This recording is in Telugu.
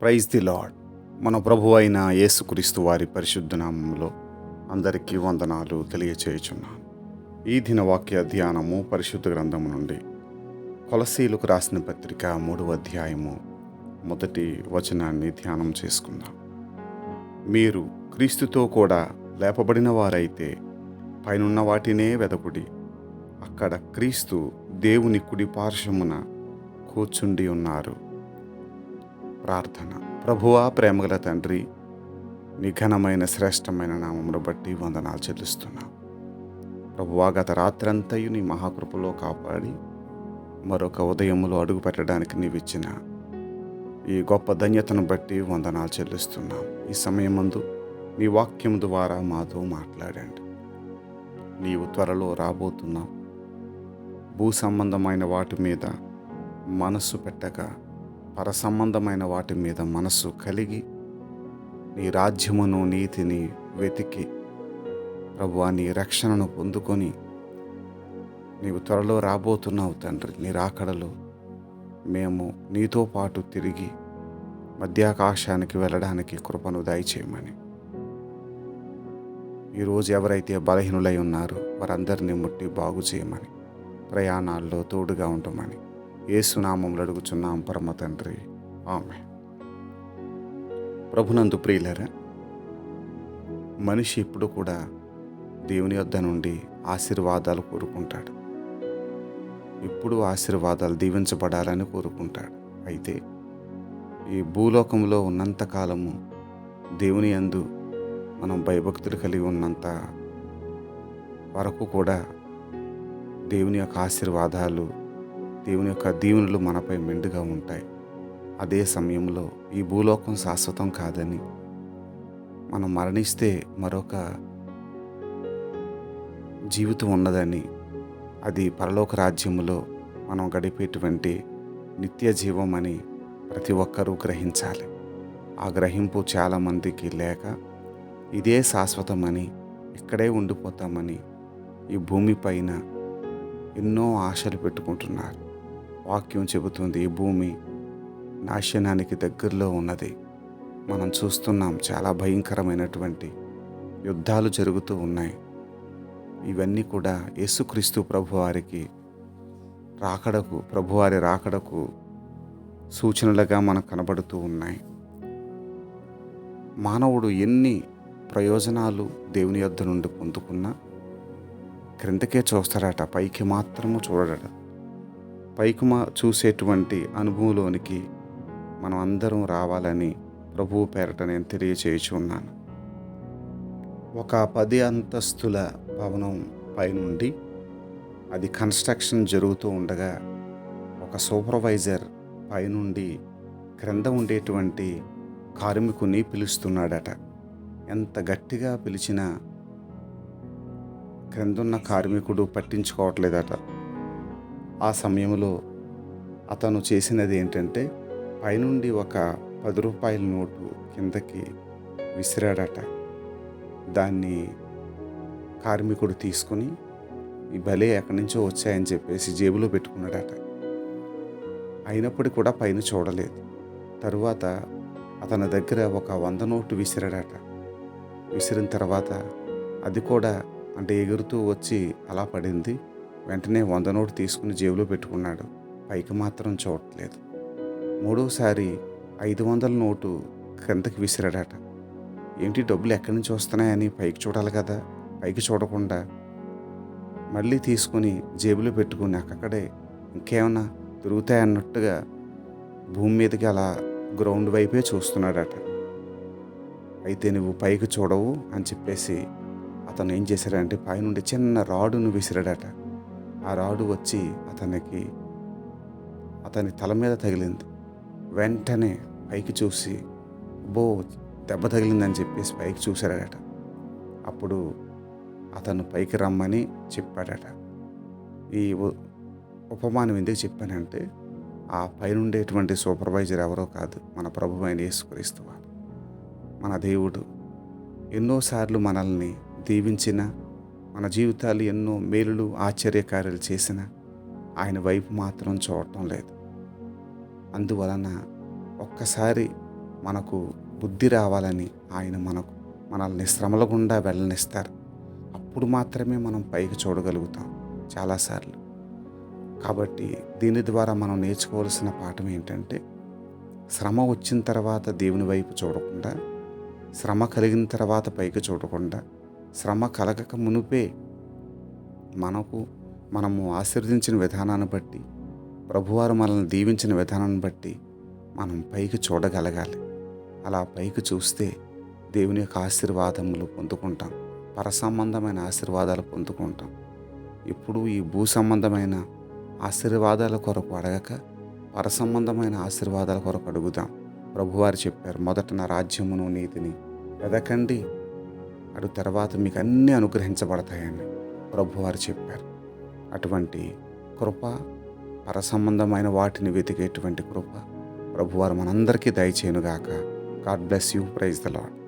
ప్రైజ్ ది లాడ్ మన ప్రభు అయిన యేసుక్రీస్తు వారి పరిశుద్ధ నామంలో అందరికీ వందనాలు తెలియచేయుచున్నాను. ఈ దిన వాక్య ధ్యానము పరిశుద్ధ గ్రంథము నుండి కొలసీలకు రాసిన పత్రిక మూడవ అధ్యాయము మొదటి వచనాన్ని ధ్యానం చేసుకుందాం. మీరు క్రీస్తుతో కూడా లేపబడిన వారైతే పైనున్న వాటినే వెదకుడి. అక్కడ క్రీస్తు దేవుని కుడి పార్శ్వమున కూర్చుండి ఉన్నారు. ప్రార్థన. ప్రభువా ప్రేమగల తండ్రి నీ ఘనమైన శ్రేష్టమైన నామమును బట్టి వందనాలు చెల్లిస్తున్నాం. ప్రభువా గత రాత్రంతయు నీ మహాకృపలో కాపాడి మరొక ఉదయములో అడుగు పెట్టడానికి నీవిచ్చిన ఈ గొప్ప ధన్యతను బట్టి వందనాలు చెల్లిస్తున్నాం. ఈ సమయమందు నీ వాక్యం ద్వారా మాతో మాట్లాడండి. నీవు త్వరలో రాబోతున్నావు. భూ సంబంధమైన వాటి మీద మనస్సు పెట్టగా పరసంబంధమైన వాటి మీద మనస్సు కలిగి నీ రాజ్యమును నీతిని వెతికి ప్రభు నీ రక్షణను పొందుకొని నీవు త్వరలో రాబోతున్నావు తండ్రి. నీ రాకడలో మేము నీతో పాటు తిరిగి మధ్యాకాశానికి వెళ్ళడానికి కృపను దయచేయమని. ఈరోజు ఎవరైతే బలహీనులై ఉన్నారో వారందరినీ ముట్టి బాగు చేయమని ప్రయాణాల్లో తోడుగా ఉండమని. ఏసునామంలో అడుగుచున్నాం పరమ తండ్రి. ఆమె ప్రభునందు ప్రియులరా మనిషి ఎప్పుడు కూడా దేవుని వద్ద నుండి ఆశీర్వాదాలు కోరుకుంటాడు. ఇప్పుడు ఆశీర్వాదాలు దీవించబడాలని కోరుకుంటాడు. అయితే ఈ భూలోకంలో ఉన్నంత కాలము దేవుని యందు మనం భయభక్తులు కలిగి ఉన్నంత వరకు కూడా దేవుని యొక్క ఆశీర్వాదాలు దేవుని యొక్క దీవెనలు మనపై మెండుగా ఉంటాయి. అదే సమయంలో ఈ భూలోకం శాశ్వతం కాదని మనం మరణిస్తే మరొక జీవితం ఉన్నదని అది పరలోక రాజ్యములో మనం గడిపేటువంటి నిత్య జీవం అని ప్రతి ఒక్కరూ గ్రహించాలి. ఆ గ్రహింపు చాలామందికి లేక ఇదే శాశ్వతమని ఇక్కడే ఉండిపోతామని ఈ భూమిపైన ఎన్నో ఆశలు పెట్టుకుంటున్నారు. వాక్యం చెబుతుంది ఈ భూమి నాశనానికి దగ్గరలో ఉన్నది. మనం చూస్తున్నాం చాలా భయంకరమైనటువంటి యుద్ధాలు జరుగుతూ ఉన్నాయి. ఇవన్నీ కూడా యేసుక్రీస్తు ప్రభువారికి రాకడకు ప్రభువారి రాకడకు సూచనలుగా మనకు కనబడుతూ ఉన్నాయి. మానవుడు ఎన్ని ప్రయోజనాలు దేవుని యొద్ద నుండి పొందుకున్నా క్రిందకే చూస్తాడట పైకి మాత్రము చూడడట పైకి మా చూసేటువంటి అనుభవంలోనికి మనం అందరం రావాలని ప్రభువు పేరట నేను తెలియచేయుచున్నాను. ఒక పది అంతస్తుల భవనం పైనుండి అది కన్స్ట్రక్షన్ జరుగుతూ ఉండగా ఒక సూపర్వైజర్ పైనుండి క్రింద ఉండేటువంటి కార్మికుని పిలుస్తున్నాడట. ఎంత గట్టిగా పిలిచినా క్రిందున్న కార్మికుడు పట్టించుకోవట్లేదట. ఆ సమయంలో అతను చేసినది ఏంటంటే పైనుండి ఒక పది రూపాయల నోటు కిందకి విసిరాడట. దాన్ని కార్మికుడు తీసుకుని ఈ భలే ఎక్కడి నుంచో వచ్చాయని చెప్పేసి జేబులో పెట్టుకున్నాడట. అయినప్పటికీ కూడా పైన చూడలేదు. తరువాత అతని దగ్గర ఒక వంద నోటు విసిరాడట. విసిరిన తర్వాత అది కూడా అంటే ఎగురుతూ వచ్చి అలా పడింది. వెంటనే వంద నోటు తీసుకుని జేబులో పెట్టుకున్నాడు. పైకి మాత్రం చూడట్లేదు. మూడోసారి ఐదు వందల నోటు క్రిందకి విసిరాడట. ఏంటి డబ్బులు ఎక్కడి నుంచి వస్తున్నాయని పైకి చూడాలి కదా పైకి చూడకుండా. మళ్ళీ తీసుకుని జేబులో పెట్టుకుని అక్కడే ఇంకేమన్నా తిరుగుతాయన్నట్టుగా భూమి మీదకి అలా గ్రౌండ్ వైపే చూస్తున్నాడట. అయితే నువ్వు పైకి చూడవు అని చెప్పేసి అతను ఏం చేశాడంటే పైనుండి చిన్న రాడును విసిరాడట. ఆ రాడు వచ్చి అతనికి అతని తల మీద తగిలింది. వెంటనే పైకి చూసి బో దెబ్బ తగిలిందని చెప్పేసి పైకి చూశాడట. అప్పుడు అతను పైకి రమ్మని చెప్పాడట. ఈ ఉపమానం ఎందుకు చెప్పానంటే ఆ పైనుండేటువంటి సూపర్వైజర్ ఎవరో కాదు మన ప్రభు అయిన యేసుక్రీస్తు మన దేవుడు ఎన్నోసార్లు మనల్ని దీవించిన మన జీవితాలు ఎన్నో మేలులు ఆశ్చర్యకార్యాలు చేసిన ఆయన వైపు మాత్రం చూడటం లేదు. అందువలన ఒక్కసారి మనకు బుద్ధి రావాలని ఆయన మనకు మనల్ని శ్రమల గుండా వెళ్ళనిస్తారు. అప్పుడు మాత్రమే మనం పైకి చూడగలుగుతాం చాలాసార్లు. కాబట్టి దీని ద్వారా మనం నేర్చుకోవాల్సిన పాఠం ఏంటంటే శ్రమ వచ్చిన తర్వాత దేవుని వైపు చూడకుండా శ్రమ కలిగిన తర్వాత పైకి చూడకుండా శ్రమ కలగక మునుపే మనకు మనము ఆశీర్వదించిన విధానాన్ని బట్టి ప్రభువారు మనల్ని దీవించిన విధానాన్ని బట్టి మనం పైకి చూడగలగాలి. అలా పైకి చూస్తే దేవుని యొక్క ఆశీర్వాదములు పొందుకుంటాం. పర సంబంధమైన ఆశీర్వాదాలు పొందుకుంటాం. ఇప్పుడు ఈ భూ సంబంధమైన ఆశీర్వాదాల కొరకు అడగక పర సంబంధమైన ఆశీర్వాదాల కొరకు అడుగుదాం. ప్రభువారు చెప్పారు మొదట నా రాజ్యమును నీతిని వెదకండి. అటు తర్వాత మీకు అన్నీ అనుగ్రహించబడతాయని ప్రభువారు చెప్పారు. అటువంటి కృప పరసంబంధమైన వాటిని వెతికేటువంటి కృప ప్రభువారు మనందరికీ దయచేయనుగాక. God bless you praise the Lord